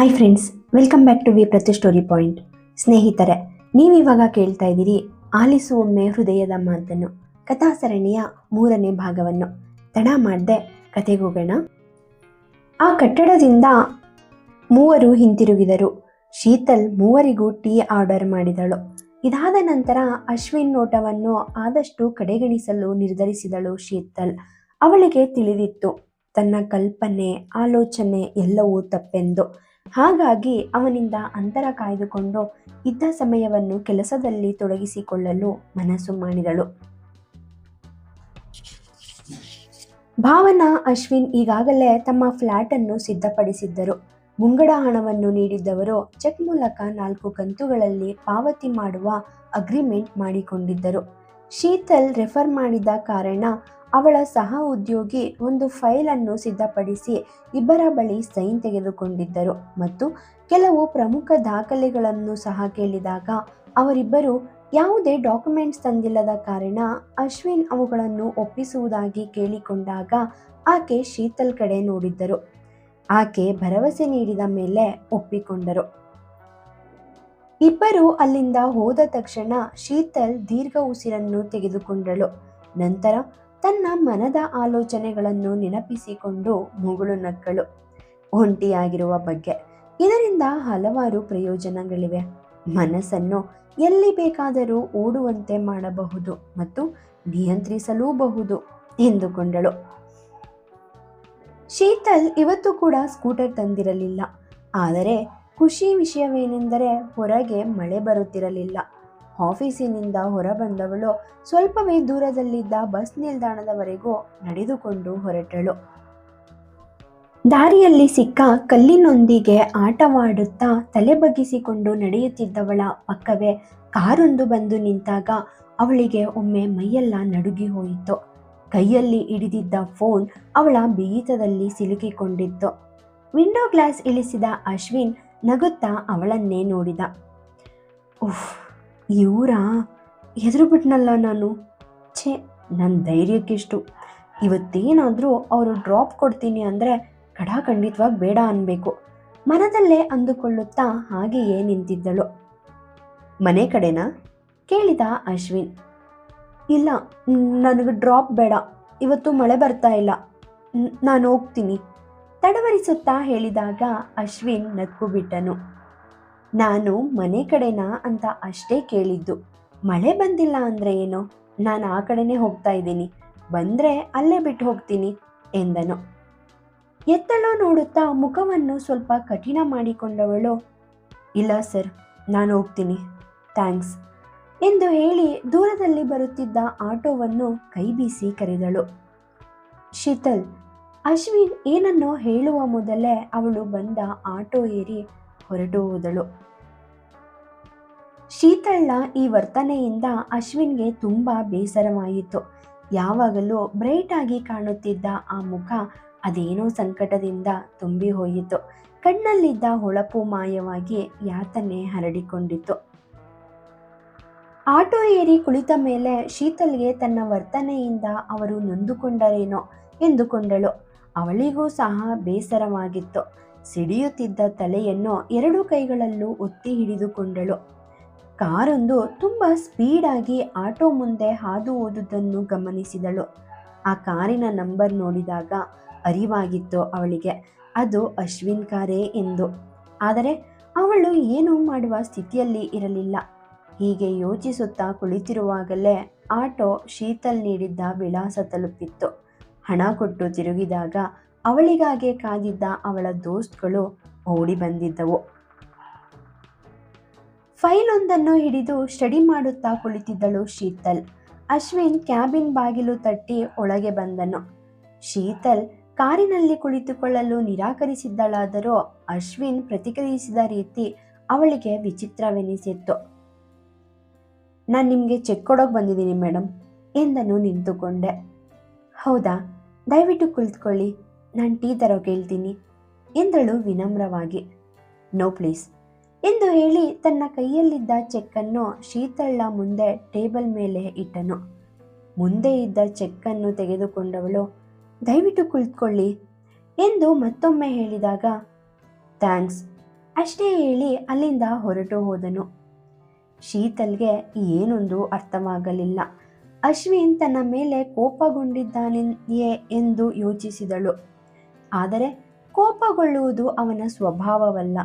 Hi friends welcome back to V ಪ್ರತಿ story point ಸ್ನೇಹಿತರೆ, ನೀವಿವಾಗ ಕೇಳ್ತಾ ಇದ್ದೀರಿ ಆಲಿಸು ಒಮ್ಮೆ ಹೃದಯದ ಮಾತನ್ನು, ಕಥಾ ಸರಣಿಯ ಮೂರನೇ ಭಾಗವನ್ನು. ತಡ ಮಾಡದೆ ಕತೆಗೋಗೋಣ ಆ ಕಟ್ಟಡದಿಂದ ಮೂವರು ಹಿಂತಿರುಗಿದರು. ಶೀತಲ್ ಮೂವರಿಗೂ ಟೀ ಆರ್ಡರ್ ಮಾಡಿದಳು. ಇದಾದ ನಂತರ ಅಶ್ವಿನ್ ನೋಟವನ್ನು ಆದಷ್ಟು ಕಡೆಗಣಿಸಲು ನಿರ್ಧರಿಸಿದಳು ಶೀತಲ್. ಅವಳಿಗೆ ತಿಳಿದಿತ್ತು, ತನ್ನ ಕಲ್ಪನೆ, ಆಲೋಚನೆ ಎಲ್ಲವೂ ತಪ್ಪೆಂದು. ಹಾಗಾಗಿ ಅವನಿಂದ ಅಂತರ ಕಾಯ್ದುಕೊಂಡು ಇದ್ದ ಸಮಯವನ್ನು ಕೆಲಸದಲ್ಲಿ ತೊಡಗಿಸಿಕೊಳ್ಳಲು ಮನಸ್ಸು ಮಾಡಿದಳು. ಭಾವನಾ, ಅಶ್ವಿನ್ ಈಗಾಗಲೇ ತಮ್ಮ ಫ್ಲ್ಯಾಟ್ ಅನ್ನು ಸಿದ್ಧಪಡಿಸಿದ್ದರು. ಮುಂಗಡ ಹಣವನ್ನು ನೀಡಿದ್ದವರು ಚೆಕ್ ಮೂಲಕ ನಾಲ್ಕು ಕಂತುಗಳಲ್ಲಿ ಪಾವತಿ ಮಾಡುವ ಅಗ್ರಿಮೆಂಟ್ ಮಾಡಿಕೊಂಡಿದ್ದರು. ಶೀತಲ್ ರೆಫರ್ ಮಾಡಿದ ಕಾರಣ ಅವಳ ಸಹ ಉದ್ಯೋಗಿ ಒಂದು ಫೈಲ್ ಅನ್ನು ಸಿದ್ಧಪಡಿಸಿ ಇಬ್ಬರ ಬಳಿ ಸೈನ್ ತೆಗೆದುಕೊಂಡಿದ್ದರು. ಮತ್ತು ಕೆಲವು ಪ್ರಮುಖ ದಾಖಲೆಗಳನ್ನು ಸಹ ಕೇಳಿದಾಗ ಅವರಿಬ್ಬರು ಯಾವುದೇ ಡಾಕ್ಯುಮೆಂಟ್ಸ್ ತಂದಿಲ್ಲದ ಕಾರಣ ಅಶ್ವಿನ್ ಅವುಗಳನ್ನು ಒಪ್ಪಿಸುವುದಾಗಿ ಕೇಳಿಕೊಂಡಾಗ ಆಕೆ ಶೀತಲ್ ಕಡೆ ನೋಡಿದ್ದರು. ಆಕೆ ಭರವಸೆ ನೀಡಿದ ಮೇಲೆ ಒಪ್ಪಿಕೊಂಡರು. ಇಬ್ಬರು ಅಲ್ಲಿಂದ ಹೋದ ತಕ್ಷಣ ಶೀತಲ್ ದೀರ್ಘ ಉಸಿರನ್ನು ತೆಗೆದುಕೊಂಡಳು. ನಂತರ ತನ್ನ ಮನದ ಆಲೋಚನೆಗಳನ್ನು ನೆನಪಿಸಿಕೊಂಡು ಮುಗುಳು ನಕ್ಕಳು. ಒಂಟಿಯಾಗಿರುವ ಬಗ್ಗೆ. ಇದರಿಂದ ಹಲವಾರು ಪ್ರಯೋಜನಗಳಿವೆ. ಮನಸ್ಸನ್ನು ಎಲ್ಲಿ ಬೇಕಾದರೂ ಓಡುವಂತೆ ಮಾಡಬಹುದು ಮತ್ತು ನಿಯಂತ್ರಿಸಲೂಬಹುದು ಎಂದುಕೊಂಡಳು. ಶೀತಲ್ ಇವತ್ತು ಕೂಡ ಸ್ಕೂಟರ್ ತಂದಿರಲಿಲ್ಲ. ಆದರೆ ಖುಷಿ ವಿಷಯವೇನೆಂದರೆ ಹೊರಗೆ ಮಳೆ ಬರುತ್ತಿರಲಿಲ್ಲ. ಆಫೀಸಿನಿಂದ ಹೊರಬಂದವಳು. ಸ್ವಲ್ಪವೇ ದೂರದಲ್ಲಿದ್ದ ಬಸ್ ನಿಲ್ದಾಣದವರೆಗೂ ನಡೆದುಕೊಂಡು ಹೊರಟಳು. ದಾರಿಯಲ್ಲಿ ಸಿಕ್ಕ ಕಲ್ಲಿನೊಂದಿಗೆ ಆಟವಾಡುತ್ತಾ ತಲೆ ಬಗ್ಗಿಸಿಕೊಂಡು ನಡೆಯುತ್ತಿದ್ದವಳ ಪಕ್ಕವೇ ಕಾರೊಂದು ಬಂದು ನಿಂತಾಗ ಅವಳಿಗೆ ಒಮ್ಮೆ ಮೈಯೆಲ್ಲ ನಡುಗಿ ಹೋಯಿತು. ಕೈಯಲ್ಲಿ ಹಿಡಿದಿದ್ದ ಫೋನ್ ಅವಳ ಬಿಗಿತದಲ್ಲಿ ಸಿಲುಕಿಕೊಂಡಿತ್ತು. ವಿಂಡೋ ಗ್ಲಾಸ್ ಇಳಿಸಿದ ಅಶ್ವಿನ್ ನಗುತ್ತಾ ಅವಳನ್ನೇ ನೋಡಿದ. ಉಫ್ ಇವರಾ ಹೆದರು ಬಿಟ್ನಲ್ಲ ನಾನು? ಛೇ ನನ್ನ ಧೈರ್ಯಕ್ಕಿಷ್ಟು. ಇವತ್ತೇನಾದರೂ ಅವರು ಡ್ರಾಪ್ ಕೊಡ್ತೀನಿ ಅಂದರೆ ಖಡಾಖಂಡಿತವಾಗಿ ಬೇಡ ಅನ್ಬೇಕು. ಮನದಲ್ಲೇ ಅಂದುಕೊಳ್ಳುತ್ತಾ ಹಾಗೆಯೇ ನಿಂತಿದ್ದಳು. ಮನೆ ಕಡೆನಾ? ಕೇಳಿದ ಅಶ್ವಿನ್. ಇಲ್ಲ, ನನಗೆ ಡ್ರಾಪ್ ಬೇಡ. ಇವತ್ತು ಮಳೆ ಬರ್ತಾ ಇಲ್ಲ. ನಾನು ಹೋಗ್ತೀನಿ. ತಡವರಿಸುತ್ತಾ ಹೇಳಿದಾಗ ಅಶ್ವಿನ್ ನಕ್ಕು ಬಿಟ್ಟನು. ನಾನು ಮನೆ ಕಡೆನಾ ಅಂತ ಅಷ್ಟೇ ಕೇಳಿದ್ದು. ಮಳೆ ಬಂದಿಲ್ಲ ಅಂದರೆ ಏನು? ನಾನು ಆ ಕಡೆನೇ ಹೋಗ್ತಾ ಇದ್ದೀನಿ. ಬಂದರೆ ಅಲ್ಲೇ ಬಿಟ್ಟು ಹೋಗ್ತೀನಿ ಎಂದನು. ಎತ್ತಲೋ ನೋಡುತ್ತಾ ಮುಖವನ್ನು ಸ್ವಲ್ಪ ಕಠಿಣ ಮಾಡಿಕೊಂಡವಳು, ಇಲ್ಲ ಸರ್, ನಾನು ಹೋಗ್ತೀನಿ. ಥ್ಯಾಂಕ್ಸ್ ಎಂದು ಹೇಳಿ ದೂರದಲ್ಲಿ ಬರುತ್ತಿದ್ದ ಆಟೋವನ್ನು ಕೈ ಬೀಸಿ ಕರೆದಳು. ಶೀತಲ್, ಅಶ್ವಿನ್ ಏನನ್ನೋ ಹೇಳುವ ಮೊದಲೇ ಅವಳು ಬಂದ ಆಟೋ ಏರಿ ಹೊರಟು ಹೋದಳು ಶೀತಳ್ಳ ಈ ವರ್ತನೆಯಿಂದ ಅಶ್ವಿನ್ಗೆ ತುಂಬ ಬೇಸರವಾಯಿತು. ಯಾವಾಗಲೂ ಬ್ರೈಟ್ ಆಗಿ ಕಾಣುತ್ತಿದ್ದ ಆ ಮುಖ ಅದೇನೋ ಸಂಕಟದಿಂದ ತುಂಬಿ ಹೋಯಿತು ಕಣ್ಣಲ್ಲಿದ್ದ ಹೊಳಪು ಮಾಯವಾಗಿ ಯಾತನೆ ಹರಡಿಕೊಂಡಿತು. ಆಟೋ ಏರಿ ಕುಳಿತ ಮೇಲೆ ಶೀತಲ್ಗೆ ತನ್ನ ವರ್ತನೆಯಿಂದ ಅವರು ನೊಂದುಕೊಂಡರೇನೋ ಎಂದುಕೊಂಡಳು. ಅವಳಿಗೂ ಸಹ ಬೇಸರವಾಗಿತ್ತು. ಸಿಡಿಯುತ್ತಿದ್ದ ತಲೆಯನ್ನು ಎರಡು ಕೈಗಳಲ್ಲೂ ಒತ್ತಿ ಹಿಡಿದುಕೊಂಡಳು. ಕಾರೊಂದು ತುಂಬ ಸ್ಪೀಡಾಗಿ ಆಟೋ ಮುಂದೆ ಹಾದು ಹೋದುದನ್ನು ಗಮನಿಸಿದಳು. ಆ ಕಾರಿನ ನಂಬರ್ ನೋಡಿದಾಗ ಅರಿವಾಗಿತ್ತು ಅವಳಿಗೆ. ಅದು ಅಶ್ವಿನ್ ಕಾರೇ ಎಂದು. ಆದರೆ ಅವಳು ಏನೂ ಮಾಡುವ ಸ್ಥಿತಿಯಲ್ಲಿ ಇರಲಿಲ್ಲ. ಹೀಗೆ ಯೋಚಿಸುತ್ತಾ ಕುಳಿತಿರುವಾಗಲೇ ಆಟೋ ಶೀತಲ್ ನೀಡಿದ್ದ ವಿಳಾಸ ತಲುಪಿತ್ತು. ಹಣ ಕೊಟ್ಟು ತಿರುಗಿದಾಗ ಅವಳಿಗಾಗೆ ಕಾದಿದ್ದ ಅವಳ ದೋಸ್ತ್ಗಳು ಓಡಿ ಬಂದಿದ್ದವು. ಫೈಲ್ ಒಂದನ್ನು ಹಿಡಿದು ಸ್ಟಡಿ ಮಾಡುತ್ತಾ ಕುಳಿತಿದ್ದಳು ಶೀತಲ್. ಅಶ್ವಿನ್ ಕ್ಯಾಬಿನ್ ಬಾಗಿಲು ತಟ್ಟಿ ಒಳಗೆ ಬಂದನು. ಶೀತಲ್ ಕಾರಿನಲ್ಲಿ ಕುಳಿತುಕೊಳ್ಳಲು ನಿರಾಕರಿಸಿದ್ದಳಾದರೂ ಅಶ್ವಿನ್ ಪ್ರತಿಕ್ರಿಯಿಸಿದ ರೀತಿ ಅವಳಿಗೆ ವಿಚಿತ್ರವೆನಿಸಿತ್ತು. ನಾನು ನಿಮಗೆ ಚೆಕ್ ಕೊಡೋಕೆ ಬಂದಿದ್ದೀನಿ ಮೇಡಮ್ ಎಂದನು ನಿಂತುಕೊಂಡೆ. ಹೌದಾ? ದಯವಿಟ್ಟು ಕುಳಿತುಕೊಳ್ಳಿ. ನಾನು ಟೀ ತರೋ ಕೇಳ್ತೀನಿ ಎಂದಳು ವಿನಮ್ರವಾಗಿ. ನೋ ಪ್ಲೀಸ್ ಎಂದು ಹೇಳಿ ತನ್ನ ಕೈಯಲ್ಲಿದ್ದ ಚೆಕ್ಕನ್ನು ಶೀತಳ್ಳ ಮುಂದೆ ಟೇಬಲ್ ಮೇಲೆ ಇಟ್ಟನು. ಮುಂದೆ ಇದ್ದ ಚೆಕ್ಕನ್ನು ತೆಗೆದುಕೊಂಡವಳು, ದಯವಿಟ್ಟು ಕುಳಿತುಕೊಳ್ಳಿ. ಎಂದು ಮತ್ತೊಮ್ಮೆ ಹೇಳಿದಾಗ ಥ್ಯಾಂಕ್ಸ್ ಅಷ್ಟೇ ಹೇಳಿ ಅಲ್ಲಿಂದ ಹೊರಟು ಹೋದನು. ಶೀತಲ್ಗೆ ಏನೊಂದು ಅರ್ಥವಾಗಲಿಲ್ಲ. ಅಶ್ವಿನ್ ತನ್ನ ಮೇಲೆ ಕೋಪಗೊಂಡಿದ್ದಾನೆಯೇ ಎಂದು ಯೋಚಿಸಿದಳು. ಆದರೆ ಕೋಪಗೊಳ್ಳುವುದು ಅವನ ಸ್ವಭಾವವಲ್ಲ.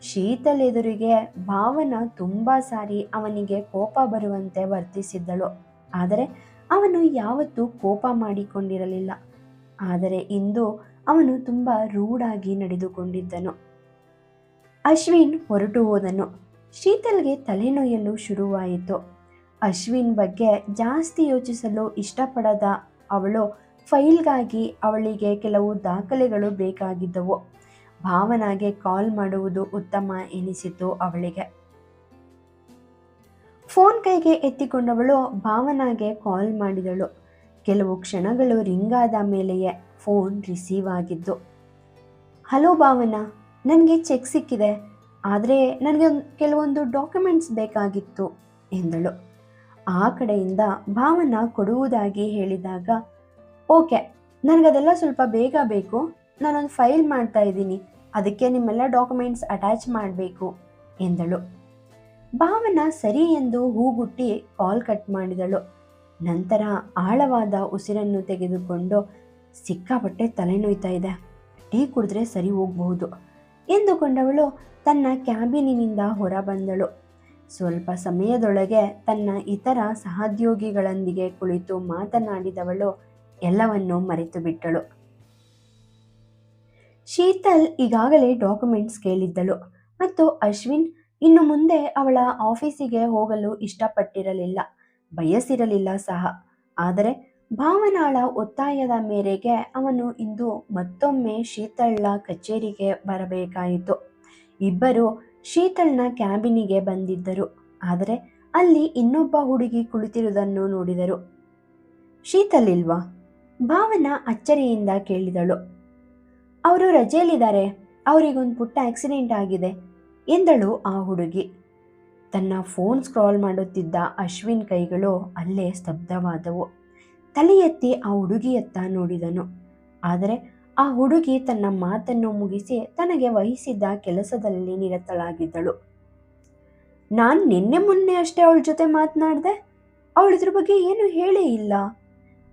ಶೀತಲೆದುರಿಗೆ ಭಾವನ ತುಂಬ ಸಾರಿ ಅವನಿಗೆ ಕೋಪ ಬರುವಂತೆ ವರ್ತಿಸಿದ್ದಳು. ಆದರೆ ಅವನು ಯಾವತ್ತೂ ಕೋಪ ಮಾಡಿಕೊಂಡಿರಲಿಲ್ಲ. ಆದರೆ ಇಂದು ಅವನು ತುಂಬ ರೂಢಾಗಿ ನಡೆದುಕೊಂಡಿದ್ದನು. ಅಶ್ವಿನ್ ಹೊರಟು ಹೋದನು. ಶೀತಲ್ಗೆ ತಲೆನೋಯಲು ಶುರುವಾಯಿತು. ಅಶ್ವಿನ್ ಬಗ್ಗೆ ಜಾಸ್ತಿ ಯೋಚಿಸಲು ಇಷ್ಟಪಡದ ಅವಳು ಫೈಲ್ಗಾಗಿ ಅವಳಿಗೆ ಕೆಲವು ದಾಖಲೆಗಳು ಬೇಕಾಗಿದ್ದವು. ಭಾವನಾಗೆ ಕಾಲ್ ಮಾಡುವುದು ಉತ್ತಮ ಎನಿಸಿತು ಅವಳಿಗೆ. ಫೋನ್ ಕೈಗೆ ಎತ್ತಿಕೊಂಡವಳು ಭಾವನಾಗೆ ಕಾಲ್ ಮಾಡಿದಳು. ಕೆಲವು ಕ್ಷಣಗಳು ರಿಂಗಾದ ಮೇಲೆಯೇ ಫೋನ್ ರಿಸೀವ್ ಆಗಿದ್ದು, ಹಲೋ ಭಾವನಾ, ನನಗೆ ಚೆಕ್ ಸಿಕ್ಕಿದೆ, ಆದರೆ ನನಗೆ ಕೆಲವೊಂದು ಡಾಕ್ಯುಮೆಂಟ್ಸ್ ಬೇಕಾಗಿತ್ತು, ಎಂದಳು. ಆ ಕಡೆಯಿಂದ ಭಾವನಾ ಕೊಡುವುದಾಗಿ ಹೇಳಿದಾಗ ಓಕೆ, ನನಗದೆಲ್ಲ ಸ್ವಲ್ಪ ಬೇಗ ಬೇಕು. ನಾನೊಂದು ಫೈಲ್ ಮಾಡ್ತಾ ಇದ್ದೀನಿ. ಅದಕ್ಕೆ ನಿಮ್ಮೆಲ್ಲ ಡಾಕ್ಯುಮೆಂಟ್ಸ್ ಅಟ್ಯಾಚ್ ಮಾಡಬೇಕು, ಎಂದಳು. ಭಾವನಾ ಸರಿ ಎಂದು ಹೂಗುಟ್ಟಿ ಕಾಲ್ ಕಟ್ ಮಾಡಿದಳು. ನಂತರ ಆಳವಾದ ಉಸಿರನ್ನು ತೆಗೆದುಕೊಂಡು ಸಿಕ್ಕಾಪಟ್ಟೆ ತಲೆನೋಯ್ತಾ ಇದೆ. ಟೀ ಕುಡಿದ್ರೆ ಸರಿ ಹೋಗಬಹುದು, ಎಂದುಕೊಂಡವಳು ತನ್ನ ಕ್ಯಾಬಿನಿನಿಂದ ಹೊರಬಂದಳು. ಸ್ವಲ್ಪ ಸಮಯದೊಳಗೆ ತನ್ನ ಇತರ ಸಹೋದ್ಯೋಗಿಗಳೊಂದಿಗೆ ಕುಳಿತು ಮಾತನಾಡಿದವಳು ಎಲ್ಲವನ್ನೂ ಮರೆತು ಬಿಟ್ಟಳು. ಶೀತಲ್ ಈಗಾಗಲೇ ಡಾಕ್ಯುಮೆಂಟ್ಸ್ ಕೇಳಿದ್ದಳು ಮತ್ತು ಅಶ್ವಿನ್ ಇನ್ನು ಮುಂದೆ ಅವಳ ಆಫೀಸಿಗೆ ಹೋಗಲು ಇಷ್ಟಪಟ್ಟಿರಲಿಲ್ಲ. ಬಯಸಿರಲಿಲ್ಲ ಸಹ. ಆದರೆ ಭಾವನಾಳ ಒತ್ತಾಯದ ಮೇರೆಗೆ ಅವನು ಇಂದು ಮತ್ತೊಮ್ಮೆ ಶೀತಳ್ಳ ಕಚೇರಿಗೆ ಬರಬೇಕಾಯಿತು. ಇಬ್ಬರು ಶೀತಳ್ನ ಕ್ಯಾಬಿನಿಗೆ ಬಂದಿದ್ದರು. ಆದರೆ ಅಲ್ಲಿ ಇನ್ನೊಬ್ಬ ಹುಡುಗಿ ಕುಳಿತಿರುವುದನ್ನು ನೋಡಿದರು. ಶೀತಲ್ ಇಲ್ವಾ? ಭಾವನಾ ಅಚ್ಚರಿಯಿಂದ ಕೇಳಿದಳು. ಅವರು ರಜೆಯಲ್ಲಿದ್ದಾರೆ. ಅವರಿಗೊಂದು ಪುಟ್ಟ ಆಕ್ಸಿಡೆಂಟ್ ಆಗಿದೆ, ಎಂದಳು ಆ ಹುಡುಗಿ. ತನ್ನ ಫೋನ್ ಸ್ಕ್ರಾಲ್ ಮಾಡುತ್ತಿದ್ದ ಅಶ್ವಿನ್ ಕೈಗಳು ಅಲ್ಲೇ ಸ್ತಬ್ಧವಾದವು. ತಲೆ ಎತ್ತಿ ಆ ಹುಡುಗಿಯತ್ತ ನೋಡಿದನು. ಆದರೆ ಆ ಹುಡುಗಿ ತನ್ನ ಮಾತನ್ನು ಮುಗಿಸಿ ತನಗೆ ವಹಿಸಿದ್ದ ಕೆಲಸದಲ್ಲಿ ನಿರತಳಾಗಿದ್ದಳು. ನಾನು ನಿನ್ನೆ ಮೊನ್ನೆ ಅಷ್ಟೇ ಅವಳ ಜೊತೆ ಮಾತನಾಡಿದೆ. ಅವಳಿದ್ರ ಬಗ್ಗೆ ಏನು ಹೇಳೇ ಇಲ್ಲ.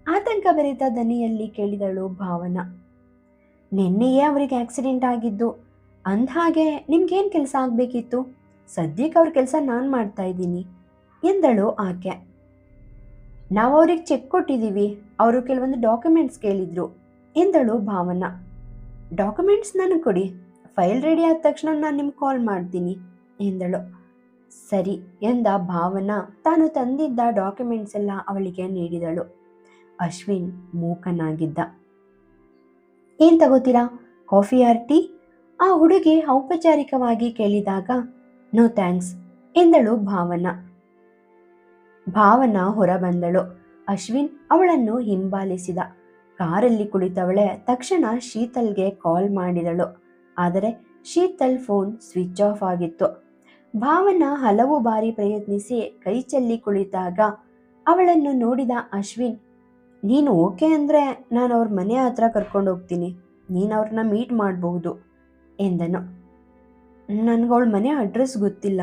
ಆತಂಕ ದನಿಯಲ್ಲಿ ಕೇಳಿದಳು ಭಾವನಾ. ನಿನ್ನೆಯೇ ಅವರಿಗೆ ಆಕ್ಸಿಡೆಂಟ್ ಆಗಿದ್ದು, ಅಂದಹಾಗೆ ನಿಮ್ಗೇನು ಕೆಲಸ ಆಗಬೇಕಿತ್ತು? ಸದ್ಯಕ್ಕೆ ಅವ್ರ ಕೆಲಸ ನಾನು ಮಾಡ್ತಾ ಇದ್ದೀನಿ, ಎಂದಳು ಆಕೆ. ನಾವು ಅವ್ರಿಗೆ ಚೆಕ್ ಕೊಟ್ಟಿದ್ದೀವಿ ಅವರು ಕೆಲವೊಂದು ಡಾಕ್ಯುಮೆಂಟ್ಸ್ ಕೇಳಿದ್ರು, ಎಂದಳು ಭಾವನಾ. ಡಾಕ್ಯುಮೆಂಟ್ಸ್ ನನಗೆ ಕೊಡಿ ಫೈಲ್ ರೆಡಿ ಆದ ತಕ್ಷಣ ನಾನು ನಿಮ್ಗೆ ಕಾಲ್ ಮಾಡ್ತೀನಿ, ಎಂದಳು. ಸರಿ, ಎಂದ ಭಾವನಾ. ತಾನು ತಂದಿದ್ದ ಡಾಕ್ಯುಮೆಂಟ್ಸ್ ಎಲ್ಲ ಅವಳಿಗೆ ನೀಡಿದಳು. ಅಶ್ವಿನ್ ಮೂಕನಾಗಿದ್ದ. ಏನ್ ತಗೋತೀರಾ? Coffee or tea? ಆ ಹುಡುಗಿ ಔಪಚಾರಿಕವಾಗಿ ಕೇಳಿದಾಗ, ನೋ ಥ್ಯಾಂಕ್ಸ್, ಎಂದಳು ಭಾವನಾ. ಭಾವನಾ ಹೊರಬಂದಳು. ಅಶ್ವಿನ್ ಅವಳನ್ನು ಹಿಂಬಾಲಿಸಿದ. ಕಾರಲ್ಲಿ ಕುಳಿತವಳೆ ತಕ್ಷಣ ಶೀತಲ್ಗೆ ಕಾಲ್ ಮಾಡಿದಳು. ಆದರೆ ಶೀತಲ್ ಫೋನ್ ಸ್ವಿಚ್ ಆಫ್ ಆಗಿತ್ತು. ಭಾವನಾ ಹಲವು ಬಾರಿ ಪ್ರಯತ್ನಿಸಿ ಕೈ ಚೆಲ್ಲಿ ಕುಳಿತಾಗ ಅವಳನ್ನು ನೋಡಿದ ಅಶ್ವಿನ್ ನೀನು ಓಕೆ ಅಂದರೆ ನಾನು ಅವ್ರ ಮನೆ ಹತ್ರ ಕರ್ಕೊಂಡು ಹೋಗ್ತೀನಿ. ನೀನು ಅವ್ರನ್ನ ಮೀಟ್ ಮಾಡಬಹುದು ಎಂದನು. ನನಗವಳ ಮನೆ ಅಡ್ರೆಸ್ ಗೊತ್ತಿಲ್ಲ.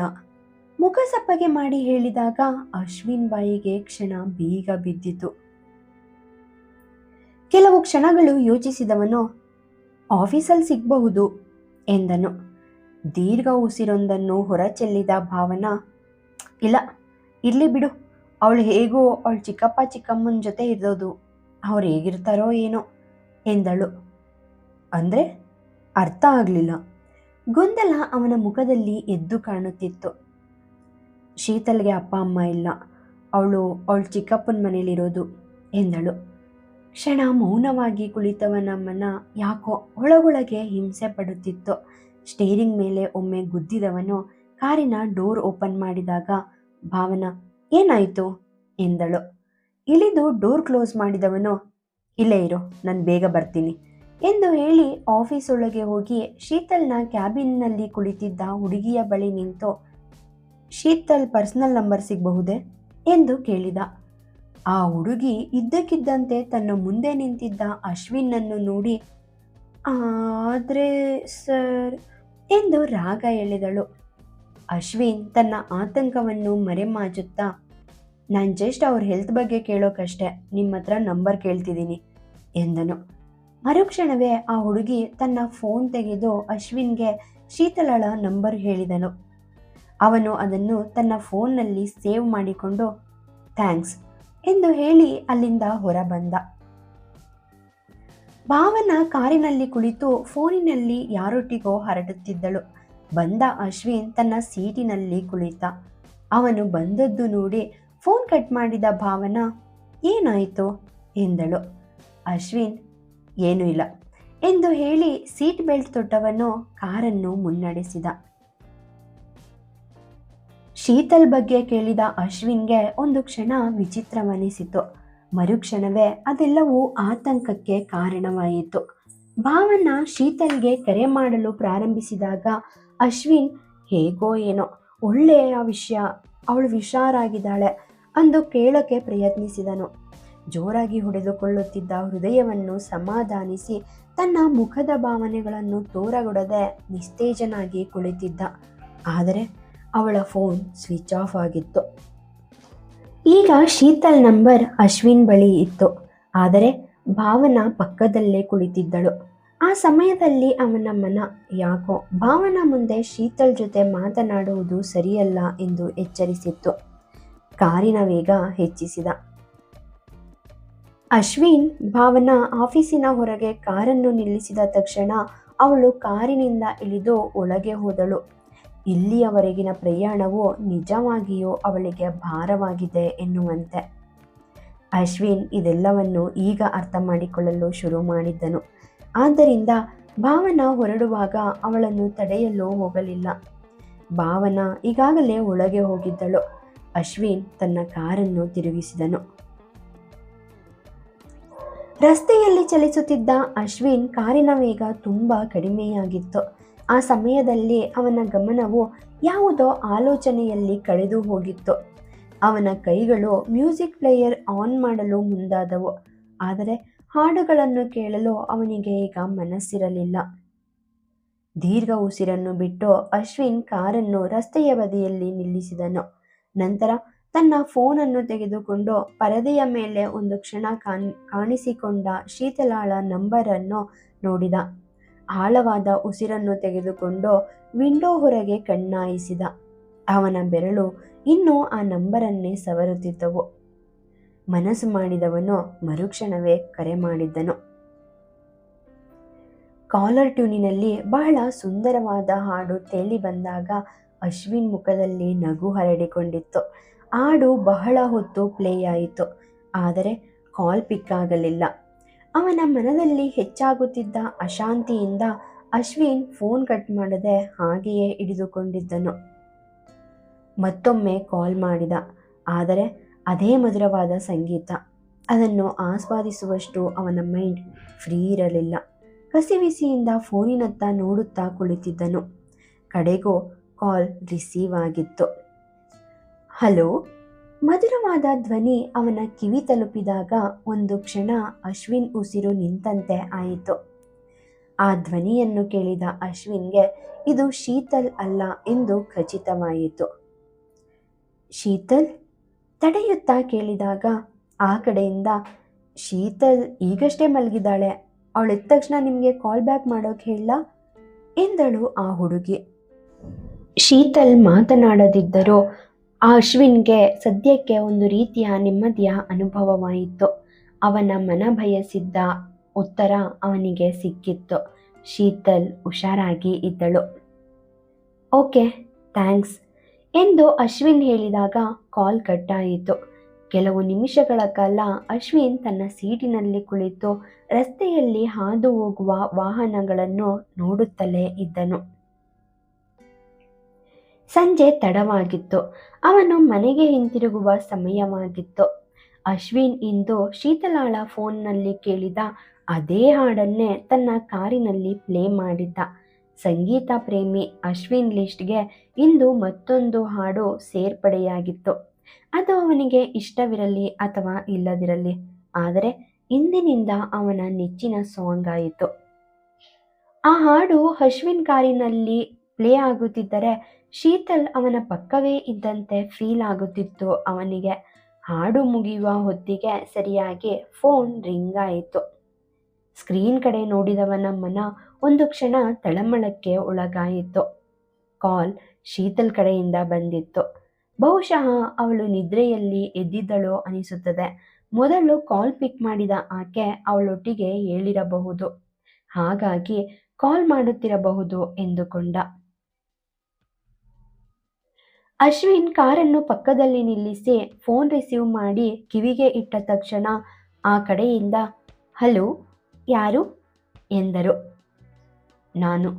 ಮುಖ ಸಪ್ಪಗೆ ಮಾಡಿ ಹೇಳಿದಾಗ ಅಶ್ವಿನ್ ಬಾಯಿಗೆ ಕ್ಷಣ ಬೀಗ ಬಿದ್ದಿತು. ಕೆಲವು ಕ್ಷಣಗಳು ಯೋಚಿಸಿದವನು ಆಫೀಸಲ್ಲಿ ಸಿಗಬಹುದು ಎಂದನು. ದೀರ್ಘ ಉಸಿರೊಂದನ್ನು ಹೊರಚೆಲ್ಲಿದ ಭಾವನಾ, ಇಲ್ಲ, ಇರಲಿ ಬಿಡು. ಅವಳು ಹೇಗೋ ಅವಳು ಚಿಕ್ಕಪ್ಪ ಚಿಕ್ಕಮ್ಮನ ಜೊತೆ ಇರೋದು. ಅವ್ರು ಹೇಗಿರ್ತಾರೋ ಏನೋ ಎಂದಳು. ಅಂದರೆ ಅರ್ಥ ಆಗಲಿಲ್ಲ. ಗೊಂದಲ ಅವನ ಮುಖದಲ್ಲಿ ಎದ್ದು ಕಾಣುತ್ತಿತ್ತು. ಶೀತಲ್ಗೆ ಅಪ್ಪ ಅಮ್ಮ ಇಲ್ಲ. ಅವಳು ಅವಳು ಚಿಕ್ಕಪ್ಪನ ಮನೇಲಿರೋದು ಎಂದಳು. ಕ್ಷಣ ಮೌನವಾಗಿ ಕುಳಿತವನಮ್ಮನ ಯಾಕೋ ಒಳಗೊಳಗೆ ಹಿಂಸೆ ಪಡುತ್ತಿತ್ತು. ಸ್ಟೇರಿಂಗ್ ಮೇಲೆ ಒಮ್ಮೆ ಗುದ್ದಿದವನು ಕಾರಿನ ಡೋರ್ ಓಪನ್ ಮಾಡಿದಾಗ ಭಾವನಾ ಏನಾಯಿತು? ಎಂದಳು. ಇಳಿದು ಡೋರ್ ಕ್ಲೋಸ್ ಮಾಡಿದವನು, ಇಲ್ಲೇ ಇರು, ನಾನು ಬೇಗ ಬರ್ತೀನಿ, ಎಂದು ಹೇಳಿ ಆಫೀಸ್ ಒಳಗೆ ಹೋಗಿ ಶೀತಲ್ನ ಕ್ಯಾಬಿನ್ನಲ್ಲಿ ಕುಳಿತಿದ್ದ ಹುಡುಗಿಯ ಬಳಿ ನಿಂತು, ಶೀತಲ್, ಪರ್ಸನಲ್ ನಂಬರ್ ಸಿಗಬಹುದೇ? ಎಂದು ಕೇಳಿದ. ಆ ಹುಡುಗಿ ಇದ್ದಕ್ಕಿದ್ದಂತೆ ತನ್ನ ಮುಂದೆ ನಿಂತಿದ್ದ ಅಶ್ವಿನ್ನನ್ನು ನೋಡಿ ಆದರೆ ಸರ್, ಎಂದು ರಾಗ ಎಳೆದಳು. ಅಶ್ವಿನ್ ತನ್ನ ಆತಂಕವನ್ನು ಮರೆಮಾಚುತ್ತಾ ನಾನು ಜಸ್ಟ್ ಅವ್ರ ಹೆಲ್ತ್ ಬಗ್ಗೆ ಕೇಳೋಕ್ಕಷ್ಟೇ ನಿಮ್ಮ ಹತ್ರ ನಂಬರ್ ಕೇಳ್ತಿದ್ದೀನಿ, ಎಂದನು. ಮರುಕ್ಷಣವೇ ಆ ಹುಡುಗಿ ತನ್ನ ಫೋನ್ ತೆಗೆದು ಅಶ್ವಿನ್ಗೆ ಶೀತಲಳ ನಂಬರ್ ಹೇಳಿದನು. ಅವನು ಅದನ್ನು ತನ್ನ ಫೋನ್ನಲ್ಲಿ ಸೇವ್ ಮಾಡಿಕೊಂಡು ಥ್ಯಾಂಕ್ಸ್ ಎಂದು ಹೇಳಿ ಅಲ್ಲಿಂದ ಹೊರ ಬಂದ. ಭಾವನ ಕಾರಿನಲ್ಲಿ ಕುಳಿತು ಫೋನಿನಲ್ಲಿ ಯಾರೊಟ್ಟಿಗೋ ಹರಡುತ್ತಿದ್ದಳು. ಬಂದ ಅಶ್ವಿನ್ ತನ್ನ ಸೀಟಿನಲ್ಲಿ ಕುಳಿತ. ಅವನು ಬಂದದ್ದು ನೋಡಿ ಫೋನ್ ಕಟ್ ಮಾಡಿದ ಭಾವನ, ಏನಾಯಿತು? ಎಂದಳು. ಅಶ್ವಿನ್, ಏನೂ ಇಲ್ಲ ಎಂದು ಹೇಳಿ ಸೀಟ್ ಬೆಲ್ಟ್ ತೊಟ್ಟವನ್ನು ಕಾರನ್ನು ಮುನ್ನಡೆಸಿದ. ಶೀತಲ್ ಬಗ್ಗೆ ಕೇಳಿದ ಅಶ್ವಿನ್ಗೆ ಒಂದು ಕ್ಷಣ ವಿಚಿತ್ರವನಿಸಿತು. ಮರುಕ್ಷಣವೇ ಅದೆಲ್ಲವೂ ಆತಂಕಕ್ಕೆ ಕಾರಣವಾಯಿತು. ಭಾವನ ಶೀತಲ್ಗೆ ಕರೆ ಮಾಡಲು ಪ್ರಾರಂಭಿಸಿದಾಗ ಅಶ್ವಿನ್, ಹೇಗೋ ಏನೋ, ಒಳ್ಳೆಯ ವಿಷಯ, ಅವಳು ಹುಷಾರಾಗಿದ್ದಾಳೆ ಅಂದು ಕೇಳಕ್ಕೆ ಪ್ರಯತ್ನಿಸಿದನು. ಜೋರಾಗಿ ಹೊಡೆದುಕೊಳ್ಳುತ್ತಿದ್ದ ಹೃದಯವನ್ನು ಸಮಾಧಾನಿಸಿ ತನ್ನ ಮುಖದ ಭಾವನೆಗಳನ್ನು ತೋರಗೊಡದೆ ನಿಸ್ತೇಜನಾಗಿ ಕುಳಿತಿದ್ದ. ಆದರೆ ಅವಳ ಫೋನ್ ಸ್ವಿಚ್ ಆಫ್ ಆಗಿತ್ತು. ಈಗ ಶೀತಲ್ ನಂಬರ್ ಅಶ್ವಿನ್ ಬಳಿ ಇತ್ತು. ಆದರೆ ಭಾವನ ಪಕ್ಕದಲ್ಲೇ ಕುಳಿತಿದ್ದಳು. ಆ ಸಮಯದಲ್ಲಿ ಅವನ ಮನ, ಯಾಕೋ ಭಾವನ ಮುಂದೆ ಶೀತಲ್ ಜೊತೆ ಮಾತನಾಡುವುದು ಸರಿಯಲ್ಲ ಎಂದು ಎಚ್ಚರಿಸಿತ್ತು. ಕಾರಿನ ವೇಗ ಹೆಚ್ಚಿಸಿದ. ಅಶ್ವಿನ್ ಭಾವನ ಆಫೀಸಿನ ಹೊರಗೆ ಕಾರನ್ನು ನಿಲ್ಲಿಸಿದ ತಕ್ಷಣ ಅವಳು ಕಾರಿನಿಂದ ಇಳಿದು ಒಳಗೆ ಹೋದಳು. ಇಲ್ಲಿಯವರೆಗಿನ ಪ್ರಯಾಣವು ನಿಜವಾಗಿಯೂ ಅವಳಿಗೆ ಭಾರವಾಗಿದೆ ಎನ್ನುವಂತೆ. ಅಶ್ವಿನ್ ಇದೆಲ್ಲವನ್ನು ಈಗ ಅರ್ಥ ಮಾಡಿಕೊಳ್ಳಲು ಶುರು ಮಾಡಿದ್ದನು. ಆದ್ದರಿಂದ ಭಾವನ ಹೊರಡುವಾಗ ಅವಳನ್ನು ತಡೆಯಲು ಹೋಗಲಿಲ್ಲ. ಭಾವನ ಈಗಾಗಲೇ ಒಳಗೆ ಹೋಗಿದ್ದಳು. ಅಶ್ವಿನ್ ತನ್ನ ಕಾರನ್ನು ತಿರುಗಿಸಿದನು. ರಸ್ತೆಯಲ್ಲಿ ಚಲಿಸುತ್ತಿದ್ದ ಅಶ್ವಿನ್ ಕಾರಿನ ವೇಗ ತುಂಬ ಕಡಿಮೆಯಾಗಿತ್ತು. ಆ ಸಮಯದಲ್ಲಿ ಅವನ ಗಮನವು ಯಾವುದೋ ಆಲೋಚನೆಯಲ್ಲಿ ಕಳೆದು ಹೋಗಿತ್ತು. ಅವನ ಕೈಗಳು ಮ್ಯೂಸಿಕ್ ಪ್ಲೇಯರ್ ಆನ್ ಮಾಡಲು ಮುಂದಾದವು. ಆದರೆ ಹಾಡುಗಳನ್ನು ಕೇಳಲು ಅವನಿಗೆ ಈಗ ಮನಸ್ಸಿರಲಿಲ್ಲ. ದೀರ್ಘ ಉಸಿರನ್ನು ಬಿಟ್ಟು ಅಶ್ವಿನ್ ಕಾರನ್ನು ರಸ್ತೆಯ ಬದಿಯಲ್ಲಿ ನಿಲ್ಲಿಸಿದನು. ನಂತರ ತನ್ನ ಫೋನನ್ನು ತೆಗೆದುಕೊಂಡು ಪರದೆಯ ಮೇಲೆ ಒಂದು ಕ್ಷಣ ಕಾಣ್, ಕಾಣಿಸಿಕೊಂಡ ಶೀತಲಾಳ ನಂಬರನ್ನು ನೋಡಿದ. ಆಳವಾದ ಉಸಿರನ್ನು ತೆಗೆದುಕೊಂಡು ವಿಂಡೋ ಹೊರಗೆ ಕಣ್ಣಾಯಿಸಿದ. ಅವನ ಬೆರಳು ಇನ್ನೂ ಆ ನಂಬರನ್ನೇ ಸವರುತ್ತಿದ್ದವು. ಮನಸ್ಸು ಮಾಡಿದವನು ಮರುಕ್ಷಣವೇ ಕರೆ ಮಾಡಿದ್ದನು. ಕಾಲರ್ ಟ್ಯೂನಿನಲ್ಲಿ ಬಹಳ ಸುಂದರವಾದ ಹಾಡು ತೇಲಿ ಬಂದಾಗ ಅಶ್ವಿನ್ ಮುಖದಲ್ಲಿ ನಗು ಹರಡಿಕೊಂಡಿತ್ತು. ಹಾಡು ಬಹಳ ಹೊತ್ತು ಪ್ಲೇ ಆಯಿತು. ಆದರೆ ಕಾಲ್ ಪಿಕ್ ಆಗಲಿಲ್ಲ. ಅವನ ಮನದಲ್ಲಿ ಹೆಚ್ಚಾಗುತ್ತಿದ್ದ ಅಶಾಂತಿಯಿಂದ ಅಶ್ವಿನ್ ಫೋನ್ ಕಟ್ ಮಾಡದೆ ಹಾಗೆಯೇ ಹಿಡಿದುಕೊಂಡಿದ್ದನು ಮತ್ತೊಮ್ಮೆ ಕಾಲ್ ಮಾಡಿದ. ಆದರೆ ಅದೇ ಮಧುರವಾದ ಸಂಗೀತ. ಅದನ್ನು ಆಸ್ವಾದಿಸುವಷ್ಟು ಅವನ ಮೈಂಡ್ ಫ್ರೀ ಇರಲಿಲ್ಲ. ಕಸಿವಿಸಿಯಿಂದ ಫೋನಿನತ್ತ ನೋಡುತ್ತಾ ಕುಳಿತಿದ್ದನು. ಕಡೆಗೂ ಕಾಲ್ ರಿಸೀವ್ ಆಗಿತ್ತು. ಹಲೋ? ಮಧುರವಾದ ಧ್ವನಿ ಅವನ ಕಿವಿ ತಲುಪಿದಾಗ ಒಂದು ಕ್ಷಣ ಅಶ್ವಿನ್ ಉಸಿರು ನಿಂತಂತೆ ಆಯಿತು. ಆ ಧ್ವನಿಯನ್ನು ಕೇಳಿದ ಅಶ್ವಿನ್ಗೆ ಇದು ಶೀತಲ್ ಅಲ್ಲ ಎಂದು ಖಚಿತವಾಯಿತು. ಶೀತಲ್? ತಡೆಯುತ್ತಾ ಕೇಳಿದಾಗ ಆ ಕಡೆಯಿಂದ, ಶೀತಲ್ ಈಗಷ್ಟೇ ಮಲಗಿದ್ದಾಳೆ. ಎದ್ದ ತಕ್ಷಣ ನಿಮಗೆ ಕಾಲ್ ಬ್ಯಾಕ್ ಮಾಡೋಕೆ ಹೇಳ, ಎಂದಳು ಆ ಹುಡುಗಿ. ಶೀತಲ್ ಮಾತನಾಡದಿದ್ದರೂ ಆ ಅಶ್ವಿನ್ಗೆ ಸದ್ಯಕ್ಕೆ ಒಂದು ರೀತಿಯ ನೆಮ್ಮದಿಯ ಅನುಭವವಾಯಿತು. ಅವನ ಮನ ಬಯಸಿದ್ದ ಉತ್ತರ ಅವನಿಗೆ ಸಿಕ್ಕಿತ್ತು. ಶೀತಲ್ ಹುಷಾರಾಗಿ ಇದ್ದಳು. ಓಕೆ, ಥ್ಯಾಂಕ್ಸ್, ಎಂದು ಅಶ್ವಿನ್ ಹೇಳಿದಾಗ ಕಾಲ್ ಕಟ್ಟಾಯಿತು. ಕೆಲವು ನಿಮಿಷಗಳ ಕಾಲ ಅಶ್ವಿನ್ ತನ್ನ ಸೀಟಿನಲ್ಲಿ ಕುಳಿತು ರಸ್ತೆಯಲ್ಲಿ ಹಾದು ಹೋಗುವ ವಾಹನಗಳನ್ನು ನೋಡುತ್ತಲೇ ಇದ್ದನು. ಸಂಜೆ ತಡವಾಗಿತ್ತು. ಅವನು ಮನೆಗೆ ಹಿಂತಿರುಗುವ ಸಮಯವಾಗಿತ್ತು. ಅಶ್ವಿನ್ ಇಂದು ಶೀತಲಾಳ ಫೋನ್ನಲ್ಲಿ ಕೇಳಿದ ಅದೇ ಹಾಡನ್ನೇ ತನ್ನ ಕಾರಿನಲ್ಲಿ ಪ್ಲೇ ಮಾಡಿದ್ದ. ಸಂಗೀತ ಪ್ರೇಮಿ ಅಶ್ವಿನ್ ಲಿಸ್ಟ್ಗೆ ಇಂದು ಮತ್ತೊಂದು ಹಾಡು ಸೇರ್ಪಡೆಯಾಗಿತ್ತು. ಅದು ಅವನಿಗೆ ಇಷ್ಟವಿರಲಿ ಅಥವಾ ಇಲ್ಲದಿರಲಿ, ಆದರೆ ಇಂದಿನಿಂದ ಅವನ ನೆಚ್ಚಿನ ಸಾಂಗ್ ಆಯಿತು. ಆ ಹಾಡು ಅಶ್ವಿನ್ ಕಾರಿನಲ್ಲಿ ಪ್ಲೇ ಆಗುತ್ತಿದ್ದರೆ ಶೀತಲ್ ಅವನ ಪಕ್ಕವೇ ಇದ್ದಂತೆ ಫೀಲ್ ಆಗುತ್ತಿತ್ತು. ಅವನಿಗೆ ಹಾಡು ಮುಗಿಯುವ ಹೊತ್ತಿಗೆ ಸರಿಯಾಗಿ ಫೋನ್ ರಿಂಗ್ ಆಯಿತು. ಸ್ಕ್ರೀನ್ ಕಡೆ ನೋಡಿದವನ ಮನ ಒಂದು ಕ್ಷಣ ತಳಮಳಕ್ಕೆ ಒಳಗಾಯಿತು. ಕಾಲ್ ಶೀತಲ್ ಕಡೆಯಿಂದ ಬಂದಿತ್ತು. ಬಹುಶಃ ಅವಳು ನಿದ್ರೆಯಲ್ಲಿ ಎದ್ದಿದ್ದಳು ಅನಿಸುತ್ತದೆ. ಮೊದಲು ಕಾಲ್ ಪಿಕ್ ಮಾಡಿದ ಆಕೆ ಅವಳೊಟ್ಟಿಗೆ ಹೇಳಿರಬಹುದು. ಹಾಗಾಗಿ ಕಾಲ್ ಮಾಡುತ್ತಿರಬಹುದು ಎಂದುಕೊಂಡ. ಅಶ್ವಿನ್ ಕಾರನ್ನು ಪಕ್ಕದಲ್ಲಿ ನಿಲ್ಲಿಸಿ ಫೋನ್ ರಿಸೀವ್ ಮಾಡಿ ಕಿವಿಗೆ ಇಟ್ಟ ತಕ್ಷಣ ಆ ಕಡೆಯಿಂದ, ಹಲೋ, ಯಾರು? ಎಂದರು. ನಾನು,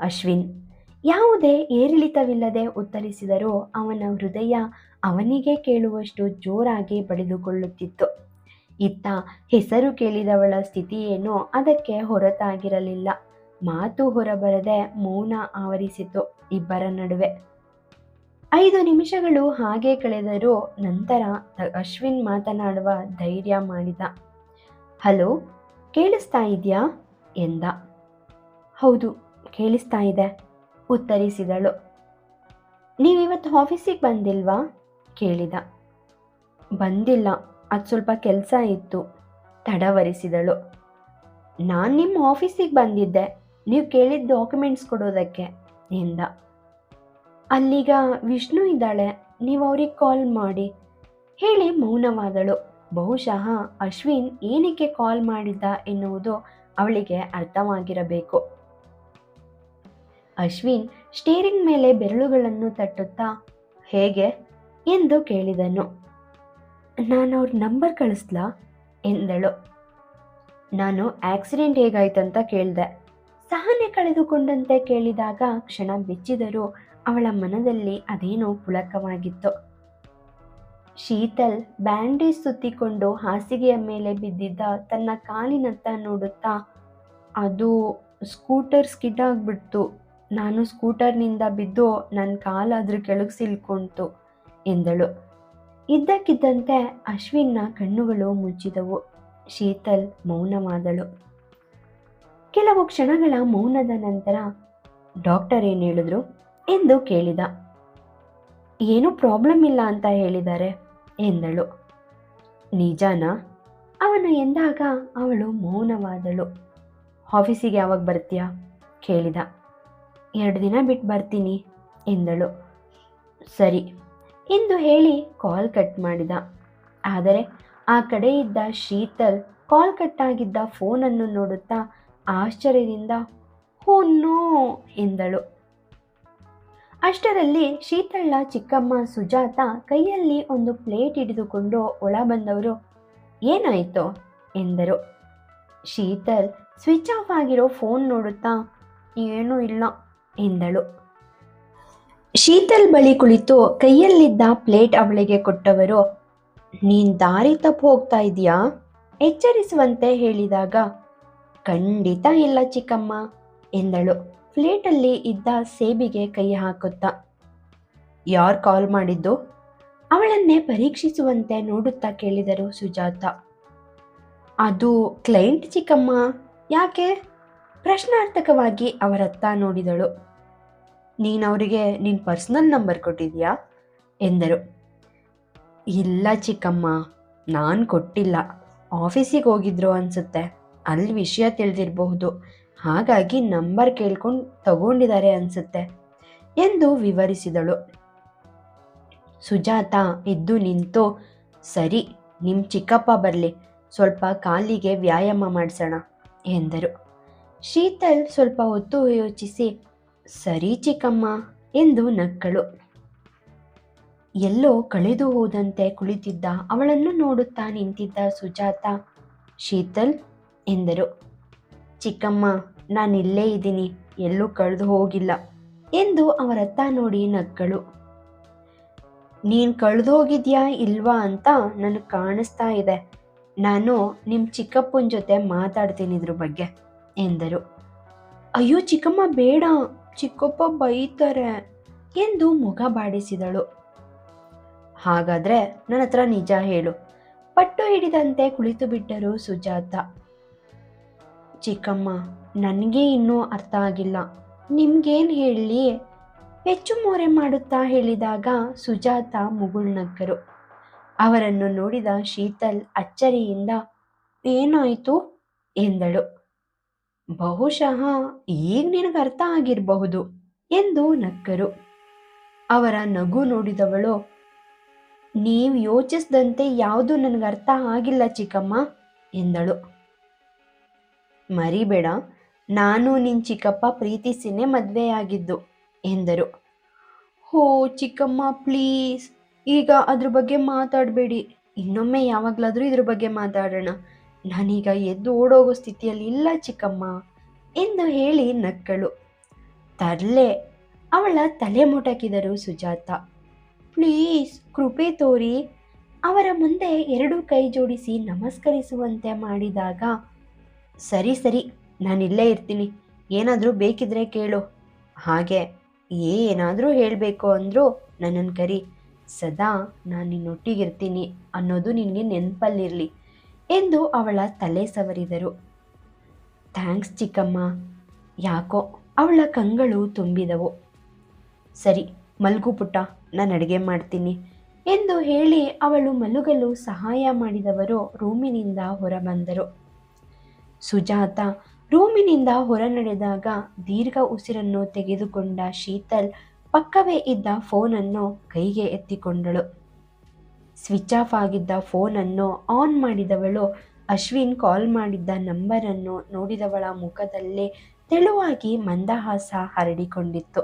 ಅಶ್ವಿನ್. ಯಾವುದೇ ಏರಿಳಿತವಿಲ್ಲದೆ, ಉತ್ತರಿಸಿದರೂ. ಅವನ ಹೃದಯ ಅವನಿಗೆ ಕೇಳುವಷ್ಟು ಜೋರಾಗಿ ಬಡಿದುಕೊಳ್ಳುತ್ತಿತ್ತು. ಇತ್ತ ಹೆಸರು ಕೇಳಿದವಳ ಸ್ಥಿತಿ ಏನೋ ಅದಕ್ಕೆ ಹೊರತಾಗಿರಲಿಲ್ಲ. ಮಾತು ಹೊರಬರದೆ ಮೌನ ಆವರಿಸಿತು ಇಬ್ಬರ ನಡುವೆ. ಐದು ನಿಮಿಷಗಳು ಹಾಗೆ ಕಳೆದರೂ ನಂತರ ಅಶ್ವಿನ್ ಮಾತನಾಡುವ ಧೈರ್ಯ ಮಾಡಿದ. ಹಲೋ, ಕೇಳಿಸ್ತಾ ಇದೆಯಾ? ಎಂದ. ಹೌದು, ಕೇಳಿಸ್ತಾ ಇದೆ, ಉತ್ತರಿಸಿದಳು. ನೀವಿವತ್ತು ಆಫೀಸಿಗೆ ಬಂದಿಲ್ವಾ? ಕೇಳಿದ. ಬಂದಿಲ್ಲ, ಅದು ಸ್ವಲ್ಪ ಕೆಲಸ ಇತ್ತು, ತಡವರಿಸಿದಳು. ನಾನು ನಿಮ್ಮ ಆಫೀಸಿಗೆ ಬಂದಿದ್ದೆ, ನೀವು ಕೇಳಿದ ಡಾಕ್ಯುಮೆಂಟ್ಸ್ ಕೊಡೋದಕ್ಕೆ, ಎಂದ. ಅಲ್ಲೀಗ ವಿಷ್ಣು ಇದ್ದಾಳೆ. ನೀವು ಅವ್ರಿಗೆ ಕಾಲ್ ಮಾಡಿ. ಹೇಳಿ ಮೌನವಾದಳು. ಬಹುಶಃ ಅಶ್ವಿನ್ ಏನಕ್ಕೆ ಕಾಲ್ ಮಾಡಿದ್ದ ಎನ್ನುವುದು ಅವಳಿಗೆ ಅರ್ಥವಾಗಿರಬೇಕು. ಅಶ್ವಿನ್ ಸ್ಟೇರಿಂಗ್ ಮೇಲೆ ಬೆರಳುಗಳನ್ನು ತಟ್ಟುತ್ತಾ, ಹೇಗೆ? ಎಂದು ಕೇಳಿದನು. ನಾನು ಅವ್ರ ನಂಬರ್ ಕಳಿಸ್ಲಾ? ಎಂದಳು. ನಾನು ಆಕ್ಸಿಡೆಂಟ್ ಹೇಗಾಯ್ತಂತ ಕೇಳಿದೆ. ಸಹನೆ ಕಳೆದುಕೊಂಡಂತೆ ಕೇಳಿದಾಗ ಕ್ಷಣ ಬೆಚ್ಚಿದರೂ ಅವಳ ಮನದಲ್ಲಿ ಅದೇನೋ ಪುಳಕವಾಗಿತ್ತು. ಶೀತಲ್ ಬ್ಯಾಂಡೇಜ್ ಸುತ್ತಿಕೊಂಡು ಹಾಸಿಗೆಯ ಮೇಲೆ ಬಿದ್ದಿದ್ದ ತನ್ನ ಕಾಲಿನತ್ತ ನೋಡುತ್ತಾ, ಅದು ಸ್ಕೂಟರ್ ಸ್ಕಿಡ್ ಆಗಿಬಿಡ್ತು. ನಾನು ಸ್ಕೂಟರ್ನಿಂದ ಬಿದ್ದು ನನ್ನ ಕಾಲಾದರೂ ಕೆಳಗೆ ಸಿಲ್ಕೊಂತು, ಎಂದಳು. ಇದ್ದಕ್ಕಿದ್ದಂತೆ ಅಶ್ವಿನ್ನ ಕಣ್ಣುಗಳು ಮುಚ್ಚಿದವು. ಶೀತಲ್ ಮೌನವಾದಳು. ಕೆಲವು ಕ್ಷಣಗಳ ಮೌನದ ನಂತರ, ಡಾಕ್ಟರ್ ಏನು ಹೇಳಿದ್ರು? ಎಂದು ಕೇಳಿದ. ಏನೂ ಪ್ರಾಬ್ಲಮ್ ಇಲ್ಲ ಅಂತ ಹೇಳಿದ್ದಾರೆ ಎಂದಳು. ನಿಜಾನ? ಅವನು ಎಂದಾಗ ಅವಳು ಮೌನವಾದಳು. ಆಫೀಸಿಗೆ ಯಾವಾಗ ಬರ್ತೀಯಾ? ಕೇಳಿದ. ಎರಡು ದಿನ ಬಿಟ್ಟು ಬರ್ತೀನಿ, ಎಂದಳು. ಸರಿ, ಎಂದು ಹೇಳಿ ಕಾಲ್ ಕಟ್ ಮಾಡಿದ. ಆದರೆ ಆ ಕಡೆ ಇದ್ದ ಶೀತಲ್ ಕಾಲ್ ಕಟ್ ಆಗಿದ್ದ ಫೋನನ್ನು ನೋಡುತ್ತಾ ಆಶ್ಚರ್ಯದಿಂದ ಹೋ ನೋ, ಎಂದಳು. ಅಷ್ಟರಲ್ಲಿ ಶೀತಳ್ಳ ಚಿಕ್ಕಮ್ಮ ಸುಜಾತ ಕೈಯಲ್ಲಿ ಒಂದು ಪ್ಲೇಟ್ ಹಿಡಿದುಕೊಂಡು ಒಳ ಬಂದವರು ಏನಾಯಿತು? ಎಂದರು. ಶೀತಲ್, ಸ್ವಿಚ್ ಆಫ್ ಆಗಿರೋ ಫೋನ್ ನೋಡುತ್ತಾ? ಏನೂ ಇಲ್ಲ, ಎಂದಳು. ಶೀತಲ್ ಬಳಿ ಕುಳಿತು ಕೈಯಲ್ಲಿದ್ದ ಪ್ಲೇಟ್ ಅವಳಿಗೆ ಕೊಟ್ಟವರು, ನೀನ್ ದಾರಿ ತಪ್ಪು ಹೋಗ್ತಾ ಇದೀಯಾ ಎಚ್ಚರಿಸುವಂತೆ ಹೇಳಿದಾಗ, ಖಂಡಿತ ಇಲ್ಲ ಚಿಕ್ಕಮ್ಮ, ಎಂದಳು. ಪ್ಲೇಟಲ್ಲಿ ಇದ್ದ ಸೇಬಿಗೆ ಕೈ ಹಾಕುತ್ತಾ. ಯಾರು ಕಾಲ್ ಮಾಡಿದ್ದು? ಅವಳನ್ನೇ ಪರೀಕ್ಷಿಸುವಂತೆ ನೋಡುತ್ತಾ ಕೇಳಿದರು ಸುಜಾತ. ಅದು ಕ್ಲೈಂಟ್ ಚಿಕ್ಕಮ್ಮ? ಯಾಕೆ? ಪ್ರಶ್ನಾರ್ಥಕವಾಗಿ ಅವರತ್ತ ನೋಡಿದಳು. ನೀನವರಿಗೆ ನಿನ್ನ ಪರ್ಸ್ನಲ್ ನಂಬರ್ ಕೊಟ್ಟಿದ್ಯಾ? ಎಂದರು. ಇಲ್ಲ ಚಿಕ್ಕಮ್ಮ, ನಾನು ಕೊಟ್ಟಿಲ್ಲ. ಆಫೀಸಿಗೆ ಹೋಗಿದ್ರು ಅನ್ಸುತ್ತೆ. ಅಲ್ಲಿ ವಿಷಯ ತಿಳಿದಿರಬಹುದು. ಹಾಗಾಗಿ ನಂಬರ್ ಕೇಳ್ಕೊಂಡು ತಗೊಂಡಿದ್ದಾರೆ ಅನ್ಸುತ್ತೆ ಎಂದು ವಿವರಿಸಿದಳು. ಸುಜಾತ ಎದ್ದು ನಿಂತು, ಸರಿ ನಿಮ್ಮ ಚಿಕ್ಕಪ್ಪ ಬರಲಿ, ಸ್ವಲ್ಪ ಕಾಲಿಗೆ ವ್ಯಾಯಾಮ ಮಾಡಿಸೋಣ ಎಂದರು. ಶೀತಲ್ ಸ್ವಲ್ಪ ಹೊತ್ತು ಯೋಚಿಸಿ, ಸರಿ ಚಿಕ್ಕಮ್ಮ ಎಂದು ನಕ್ಕಳು. ಎಲ್ಲೋ ಕಳೆದು ಹೋದಂತೆ ಕುಳಿತಿದ್ದ ಅವಳನ್ನು ನೋಡುತ್ತಾ ನಿಂತಿದ್ದ ಸುಜಾತ, ಶೀತಲ್ ಎಂದರು. ಚಿಕ್ಕಮ್ಮ ನಾನಿಲ್ಲೇ ಇದ್ದೀನಿ, ಎಲ್ಲೂ ಕಳೆದು ಹೋಗಿಲ್ಲ ಎಂದು ಅವರತ್ತ ನೋಡಿ ನಕ್ಕಳು. ನೀನು ಕಳೆದು ಹೋಗಿದ್ಯಾ ಇಲ್ವಾ ಅಂತ ನನಗೆ ಕಾಣಿಸ್ತಾ ಇದೆ. ನಾನು ನಿಮ್ಮ ಚಿಕ್ಕಪ್ಪನ ಜೊತೆ ಮಾತಾಡ್ತೀನಿ ಇದ್ರ ಬಗ್ಗೆ ಎಂದರು. ಅಯ್ಯೋ ಚಿಕ್ಕಮ್ಮ ಬೇಡ, ಚಿಕ್ಕಪ್ಪ ಬೈತಾರೆ ಎಂದು ಮುಖ ಬಾಡಿಸಿದಳು. ಹಾಗಾದ್ರೆ ನನ್ನ ಹತ್ರ ನಿಜ ಹೇಳು. ಪಟ್ಟು ಹಿಡಿದಂತೆ ಕುಳಿತು ಬಿಟ್ಟರು ಸುಜಾತ. ಚಿಕ್ಕಮ್ಮ ನನಗೆ ಇನ್ನೂ ಅರ್ಥ ಆಗಿಲ್ಲ ನಿಮ್ಗೇನು ಹೇಳಲಿ ಹೆಚ್ಚು ಮೋರೆ ಮಾಡುತ್ತಾ ಹೇಳಿದಾಗ ಸುಜಾತ ಮುಗುಳ್ನಕ್ಕರು ಅವರನ್ನು ನೋಡಿದ ಶೀತಲ್ ಅಚ್ಚರಿಯಿಂದ, ಏನಾಯಿತು? ಎಂದಳು. ಬಹುಶಃ ಈಗ ನಿನಗೆ ಅರ್ಥ ಆಗಿರಬಹುದು, ಎಂದು ನಕ್ಕರು ಅವರ ನಗು ನೋಡಿದವಳು, ನೀವು ಯೋಚಿಸಿದಂತೆ ಯಾವುದು ನನಗೆ ಅರ್ಥ ಆಗಿಲ್ಲ ಚಿಕ್ಕಮ್ಮ, ಎಂದಳು. ಮರಿಬೇಡ ನಾನು ನಿನ್ನ ಚಿಕ್ಕಪ್ಪ ಪ್ರೀತಿಸಿನೇ ಮದುವೆಯಾಗಿದ್ದು, ಎಂದರು. ಹೋ, ಚಿಕ್ಕಮ್ಮ, ಪ್ಲೀಸ್. ಈಗ ಅದ್ರ ಬಗ್ಗೆ ಮಾತಾಡಬೇಡಿ. ಇನ್ನೊಮ್ಮೆ ಯಾವಾಗಲಾದರೂ ಇದ್ರ ಬಗ್ಗೆ ಮಾತಾಡೋಣ. ನಾನೀಗ ಎದ್ದು ಓಡೋಗೋ ಸ್ಥಿತಿಯಲ್ಲಿ ಇಲ್ಲ, ಚಿಕ್ಕಮ್ಮ, ಎಂದು ಹೇಳಿ ನಕ್ಕಳು. ತರಲೆ, ಅವಳ ತಲೆ ಮುಟಕಿದರು ಸುಜಾತ. ಪ್ಲೀಸ್, ಕೃಪೆ ತೋರಿ. ಅವರ ಮುಂದೆ ಎರಡು ಕೈ ಜೋಡಿಸಿ ನಮಸ್ಕರಿಸುವಂತೆ ಮಾಡಿದಾಗ, ಸರಿ ಸರಿ ನಾನಿಲ್ಲೇ ಇರ್ತೀನಿ. ಏನಾದರೂ ಬೇಕಿದ್ರೆ ಕೇಳು. ಹಾಗೆ ಏನಾದರೂ ಹೇಳಬೇಕು ಅಂದರೂ ನನ್ನನ್ನು ಕರಿ. ಸದಾ ನಾನು ನಿನ್ನೊಟ್ಟಿಗಿರ್ತೀನಿ ಅನ್ನೋದು ನಿನಗೆ ನೆನಪಲ್ಲಿರಲಿ ಎಂದು ಅವಳ ತಲೆ ಸವರಿದರು. ಥ್ಯಾಂಕ್ಸ್ ಚಿಕ್ಕಮ್ಮ. ಯಾಕೋ ಅವಳ ಕಂಗಳು ತುಂಬಿದವು. ಸರಿ, ಮಲ್ಗು ಪುಟ್ಟ, ನಾನು ಅಡುಗೆ ಮಾಡ್ತೀನಿ ಎಂದು ಹೇಳಿ ಅವಳು ಮಲಗಲು ಸಹಾಯ ಮಾಡಿದವರು ರೂಮಿನಿಂದ ಹೊರಬಂದರು. ಸುಜಾತ ರೂಮಿನಿಂದ ಹೊರ ನಡೆದಾಗ ದೀರ್ಘ ಉಸಿರನ್ನು ತೆಗೆದುಕೊಂಡ ಶೀತಲ್ ಪಕ್ಕವೇ ಇದ್ದ ಫೋನನ್ನು ಕೈಗೆ ಎತ್ತಿಕೊಂಡಳು. ಸ್ವಿಚ್ ಆಫ್ ಆಗಿದ್ದ ಫೋನನ್ನು ಆನ್ ಮಾಡಿದವಳು ಅಶ್ವಿನ್ ಕಾಲ್ ಮಾಡಿದ್ದ ನಂಬರನ್ನು ನೋಡಿದವಳ ಮುಖದಲ್ಲೇ ತೆಳುವಾಗಿ ಮಂದಹಾಸ ಹರಡಿಕೊಂಡಿತ್ತು.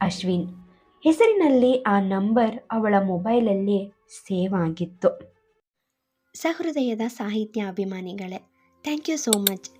ಅಶ್ವಿನ್, ಹೆಸರಿನಲ್ಲಿ ಆ ನಂಬರ್ ಅವಳ ಮೊಬೈಲಲ್ಲಿ ಸೇವ್ ಆಗಿತ್ತು. ಸಹೃದಯದ ಸಾಹಿತ್ಯ ಅಭಿಮಾನಿಗಳೇ, ಥ್ಯಾಂಕ್ ಯು ಸೋ ಮಚ್.